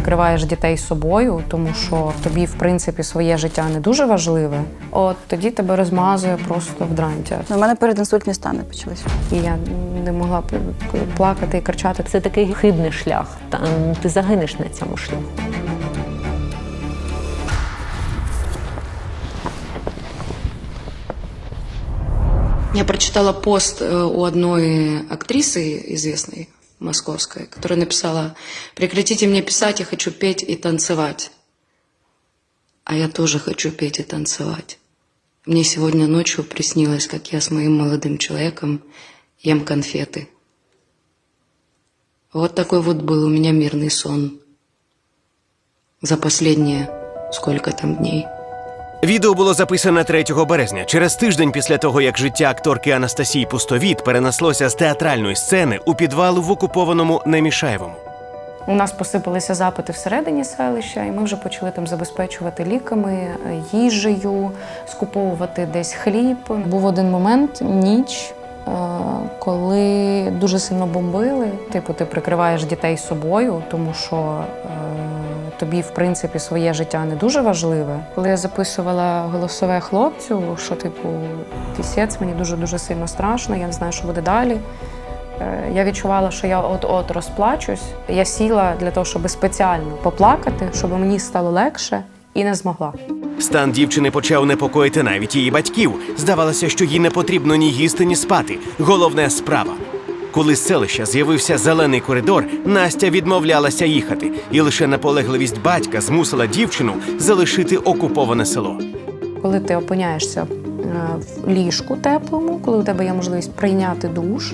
Прикриваєш дітей собою, тому що тобі, в принципі, своє життя не дуже важливе. От тоді тебе розмазує просто в дрантя. У мене передінсультні стани почалися. І я не могла плакати і кричати. Це такий хибний шлях. Та, м, Ти загинеш на цьому шляху. Я прочитала пост э, у одной актрисы известной, московской, которая написала «Прекратите мне писать, я хочу петь и танцевать». А я тоже хочу петь и танцевать. Мне сегодня ночью приснилось, как я с моим молодым человеком ем конфеты. Вот такой вот был у меня мирный сон. За последние сколько там дней. Відео було записане 3 березня, через тиждень після того, як життя акторки Анастасії Пустовіт перенеслося з театральної сцени у підвал в окупованому Немішаєвому. У нас посипалися запити всередині селища, і ми вже почали там забезпечувати ліками, їжею, скуповувати десь хліб. Був один момент, ніч, е, коли дуже сильно бомбили. Типу, ти прикриваєш дітей собою, тому що е, тобі, в принципі, своє життя не дуже важливе. Коли я записувала голосове хлопцю, що типу пісець, мені дуже дуже сильно страшно, я не знаю, що буде далі. Е, Я відчувала, що я от-от розплачусь. Я сіла для того, щоб спеціально поплакати, щоб мені стало легше, і не змогла. Стан дівчини почав непокоїти навіть її батьків. Здавалося, що їй не потрібно ні їсти, ні спати. Головне справа. Коли з селища з'явився зелений коридор, Настя відмовлялася їхати, і лише наполегливість батька змусила дівчину залишити окуповане село. Коли ти опиняєшся е, в ліжку теплому, коли у тебе є можливість прийняти душ,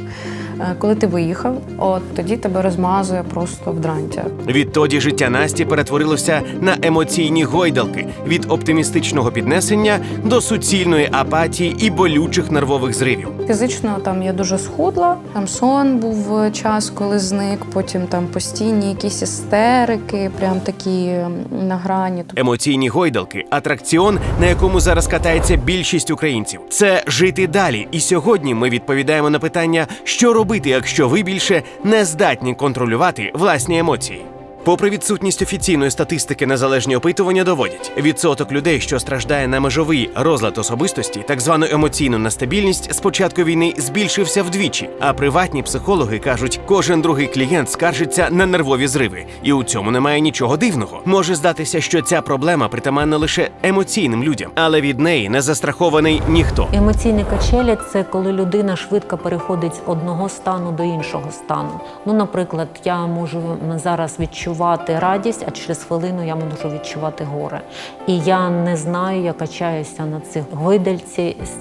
е, коли ти виїхав, от тоді тебе розмазує просто в дрантя. Відтоді життя Насті перетворилося на емоційні гойдалки від оптимістичного піднесення до суцільної апатії і болючих нервових зривів. Фізично там я дуже схудла. Там сон був е, час, коли зник. Потім там постійні якісь істерики, прям такі на грані. Емоційні гойдалки атракціон, на якому зараз катається більшість українців. Це жити далі. І сьогодні ми відповідаємо на питання, що робити, якщо ви більше не здатні контролювати власні емоції. Попри відсутність офіційної статистики, незалежні опитування доводять, відсоток людей, що страждає на межовий розлад особистості, так звану емоційну нестабільність, з початку війни збільшився вдвічі. А приватні психологи кажуть, кожен другий клієнт скаржиться на нервові зриви, і у цьому немає нічого дивного. Може здатися, що ця проблема притаманна лише емоційним людям, але від неї не застрахований ніхто. Емоційні качелі це коли людина швидко переходить з одного стану до іншого стану. Ну, наприклад, я можу зараз відчувати радість, а через хвилину я можу відчувати горе. І я не знаю, я качаюся на цих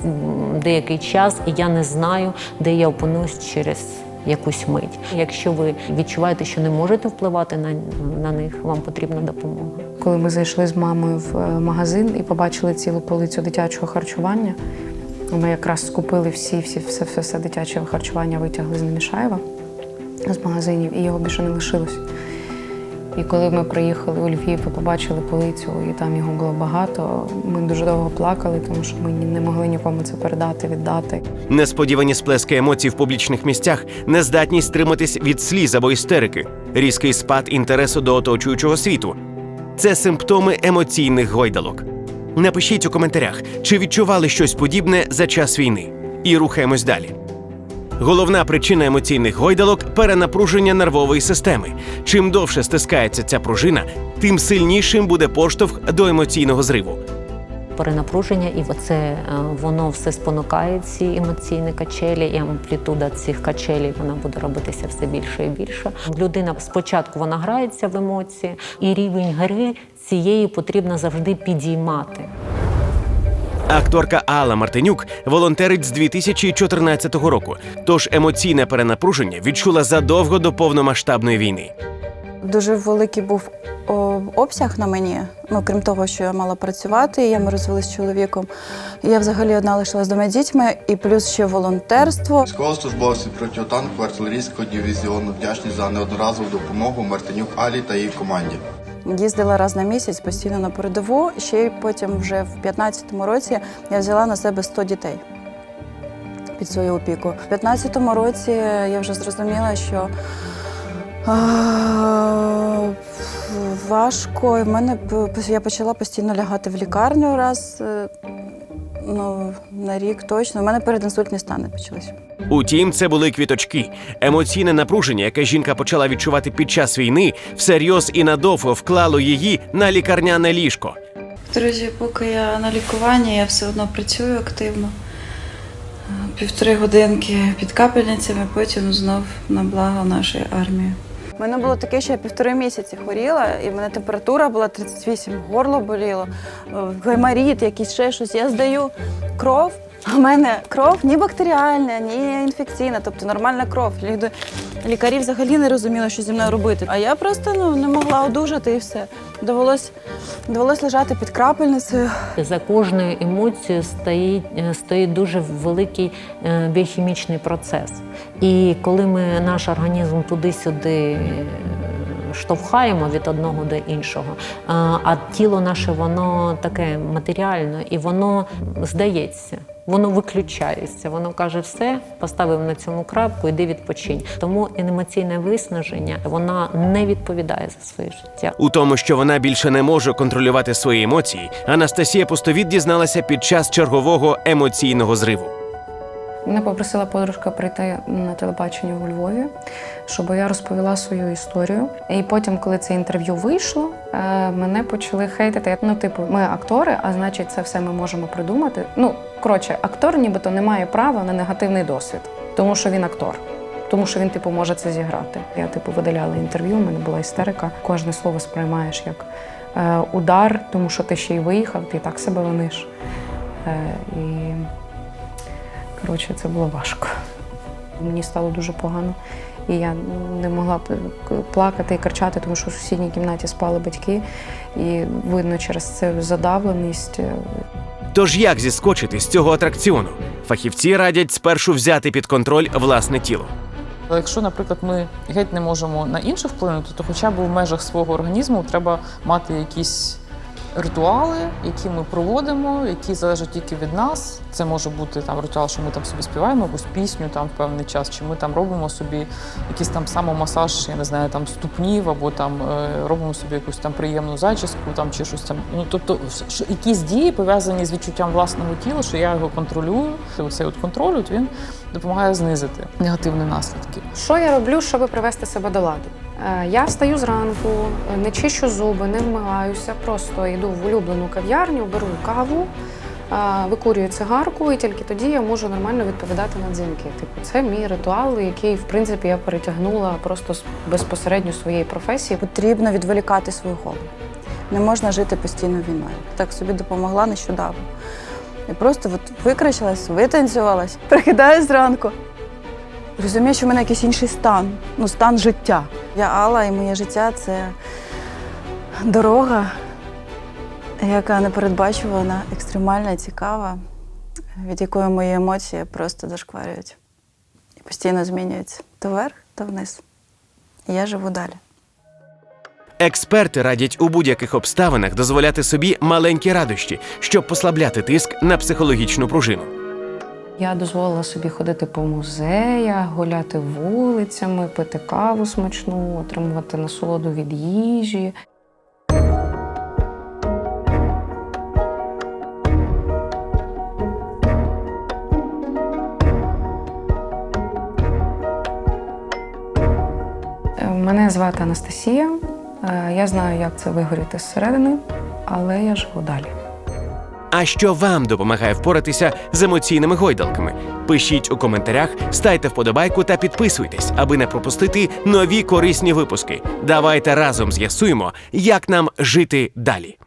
м, деякий час, і я не знаю, де я опинусь через. Якусь мить. Якщо ви відчуваєте, що не можете впливати на, на них, вам потрібна допомога. Коли ми зайшли з мамою в е, магазин і побачили цілу полицю дитячого харчування, ми якраз скупили всі, всі все, все, все дитяче харчування, витягли з Немішаєва з магазинів, і його більше не лишилось. І коли ми приїхали у Львів і побачили полицю, і там його було багато, ми дуже довго плакали, тому що ми не могли нікому це передати, віддати. Несподівані сплески емоцій в публічних місцях, нездатність стриматись від сліз або істерики, різкий спад інтересу до оточуючого світу. Це симптоми емоційних гойдалок. Напишіть у коментарях, чи відчували щось подібне за час війни. І рухаємось далі. Головна причина емоційних гойдалок перенапруження нервової системи. Чим довше стискається ця пружина, тим сильнішим буде поштовх до емоційного зриву. перенапруження, і оце е, воно все спонукає ці емоційні качелі, і амплітуда цих качелей вона буде робитися все більше і більше. Людина спочатку вона грається в емоції, і рівень гри цієї потрібно завжди підіймати. Акторка Алла Мартинюк волонтерить з 2014 року, тож емоційне перенапруження відчула задовго до повномасштабної війни. Дуже великий був обсяг на мені. Ну, крім того, що я мала працювати, я ми розвелися з чоловіком. Я взагалі одна лишилась з двома дітьми, і плюс ще волонтерство. Військовослужбовці протитанкового артилерійського дивізіону вдячні за неодноразову допомогу Мартинюк Алі та її команді. Їздила раз на місяць постійно на передову. Ще й потім, вже в 15-му році, я взяла на себе 100 дітей під свою опіку. В 15-му році я вже зрозуміла, що важко. В мене я почала постійно лягати в лікарню раз е, ну, на рік точно. У мене передінсультні стани почалися. Утім, це були квіточки. Емоційне напруження, яке жінка почала відчувати під час війни, всерйоз і надовго вклало її на лікарняне ліжко. Друзі, поки я на лікуванні, я все одно працюю активно. Півтори годинки під капельницями, потім знов на благо нашої армії. У мене було таке, що я півтори місяці хворіла, і в мене температура була 38, горло боліло, гаймаріт, гайморіт, якийсь ще щось. Я здаю кров. В мене кров ні бактеріальна, ні інфекційна, тобто нормальна кров. Люди, лікарі взагалі не розуміли, що зі мною робити. А я просто ну, не могла одужати і все. Довелось, довелось лежати під крапельницею. За кожною емоцією стоїть, е, стоїть дуже великий е, біохімічний процес. І коли ми наш організм туди-сюди е, штовхаємо від одного до іншого, а тіло наше воно таке матеріальне і воно здається. Воно виключається, воно каже, все, поставив на цьому крапку, іди відпочинь. Тому емоційне виснаження вона не відповідає за своє життя. У тому, що вона більше не може контролювати свої емоції, Анастасія Пустовіт дізналася під час чергового емоційного зриву. Мене попросила подружка прийти на телебачення у Львові, щоб я розповіла свою історію. І потім, коли це інтерв'ю вийшло, е, мене почали хейтити. Ну, типу, ми актори, а значить, це все ми можемо придумати. Ну, коротше, актор нібито не має права на негативний досвід, тому що він актор. Тому що він, типу, може це зіграти. Я, типу, видаляла інтерв'ю, у мене була істерика. Кожне слово сприймаєш як е, удар, тому що ти ще й виїхав, ти так себе виниш. Е, і Коротше, це було важко. Мені стало дуже погано, і я не могла б плакати і кричати, тому що в сусідній кімнаті спали батьки, і видно через це задавленість. Тож як зіскочити з цього атракціону? Фахівці радять спершу взяти під контроль власне тіло. Але якщо, наприклад, ми геть не можемо на інших вплинути, то хоча б в межах свого організму треба мати якісь ритуали, які ми проводимо, які залежать тільки від нас. Це може бути там ритуал, що ми там собі співаємо якусь пісню там в певний час, чи ми там робимо собі якийсь там самомасаж, я не знаю, там ступнів, або там е, робимо собі якусь там приємну зачіску, там чи щось там. Ну тобто, що якісь дії пов'язані з відчуттям власного тіла, що я його контролюю. Оцей от контроль, от він допомагає знизити негативні наслідки. Що я роблю, щоб привести себе до ладу? Е, Я встаю зранку, е, не чищу зуби, не вмиваюся, просто йду в улюблену кав'ярню, беру каву, е, викурюю цигарку, і тільки тоді я можу нормально відповідати на дзвінки. Типу, це мій ритуал, який, в принципі, я перетягнула просто з безпосередньо своєї професії. Потрібно відволікати свою голову. Не можна жити постійно війною. Так собі допомогла нещодавно. Я просто от викричалась, витанцювалась, прокидаюсь зранку. Розумію, що в мене якийсь інший стан, ну, стан життя. Я Алла, і моє життя це дорога, яка непередбачувана, екстремальна, цікава, від якої мої емоції просто зашкварюють і постійно змінюються то вверх, то вниз. І я живу далі. Експерти радять у будь-яких обставинах дозволяти собі маленькі радощі, щоб послабляти тиск на психологічну пружину. Я дозволила собі ходити по музеях, гуляти вулицями, пити каву смачну, отримувати насолоду від їжі. Мене звати Анастасія. Е, Я знаю, як це вигоріти зсередини, але я живу далі. А що вам допомагає впоратися з емоційними гойдалками? Пишіть у коментарях, ставте вподобайку та підписуйтесь, аби не пропустити нові корисні випуски. Давайте разом з'ясуємо, як нам жити далі.